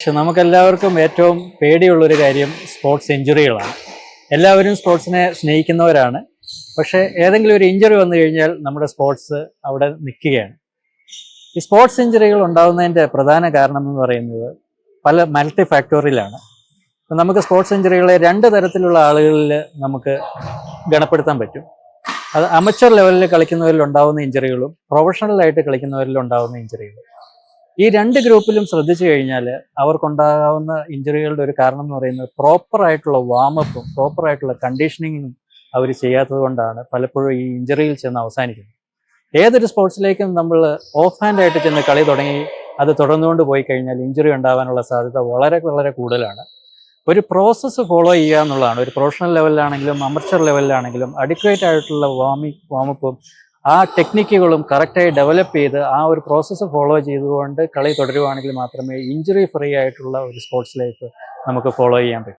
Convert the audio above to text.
പക്ഷെ നമുക്കെല്ലാവർക്കും ഏറ്റവും പേടിയുള്ളൊരു കാര്യം സ്പോർട്സ് ഇഞ്ചുറികളാണ് എല്ലാവരും സ്പോർട്സിനെ സ്നേഹിക്കുന്നവരാണ്. പക്ഷേ ഏതെങ്കിലും ഒരു ഇഞ്ചുറി വന്നു കഴിഞ്ഞാൽ നമ്മുടെ സ്പോർട്സ് അവിടെ നിൽക്കുകയാണ്. ഈ സ്പോർട്സ് ഇഞ്ചുറികൾ ഉണ്ടാകുന്നതിന്റെ പ്രധാന കാരണം എന്ന് പറയുന്നത് പല മൾട്ടി ഫാക്ടോറിയലാണ് നമുക്ക് സ്പോർട്സ് ഇഞ്ചുറികളെ രണ്ട് തരത്തിലുള്ള ആളുകളിൽ നമുക്ക് ഗണപ്പെടുത്താൻ പറ്റും. അത് അമച്ചർ ലെവലിൽ കളിക്കുന്നവരിൽ ഉണ്ടാകുന്ന ഇഞ്ചുറികളും പ്രൊഫഷണലായിട്ട് കളിക്കുന്നവരിൽ ഉണ്ടാകുന്ന ഇഞ്ചുറികളും ഈ രണ്ട് ഗ്രൂപ്പിലും ശ്രദ്ധിച്ചു കഴിഞ്ഞാൽ അവർക്കുണ്ടാകാവുന്ന ഇഞ്ചുറികളുടെ ഒരു കാരണം എന്ന് പറയുന്നത് പ്രോപ്പർ ആയിട്ടുള്ള വാമപ്പും പ്രോപ്പർ ആയിട്ടുള്ള കണ്ടീഷനിങ്ങും അവർ ചെയ്യാത്തത് കൊണ്ടാണ് പലപ്പോഴും ഈ ഇഞ്ചുറിയിൽ ചെന്ന് അവസാനിക്കുന്നത്. ഏതൊരു സ്പോർട്സിലേക്കും നമ്മൾ ഓഫ് ഹാൻഡ് ആയിട്ട് ചെന്ന് കളി തുടങ്ങി അത് തുടർന്നുകൊണ്ട് പോയി കഴിഞ്ഞാൽ ഇഞ്ചുറി ഉണ്ടാവാനുള്ള സാധ്യത വളരെ വളരെ കൂടുതലാണ്. ഒരു പ്രോസസ്സ് ഫോളോ ചെയ്യുക എന്നുള്ളതാണ്. ഒരു പ്രൊഫഷണൽ ലെവലിലാണെങ്കിലും അമർച്ചർ ലെവലിലാണെങ്കിലും അഡിക്വേറ്റ് ആയിട്ടുള്ള വാമി വാമപ്പും ആ ടെക്നിക്കുകളും കറക്റ്റായി ഡെവലപ്പ് ചെയ്ത് ആ ഒരു പ്രോസസ്സ് ഫോളോ ചെയ്തുകൊണ്ട് കളി തുടരുവാണെങ്കിൽ മാത്രമേ ഇഞ്ചുറി ഫ്രീ ആയിട്ടുള്ള ഒരു സ്പോർട്സ് ലൈഫ് നമുക്ക് ഫോളോ ചെയ്യാൻ പറ്റൂ.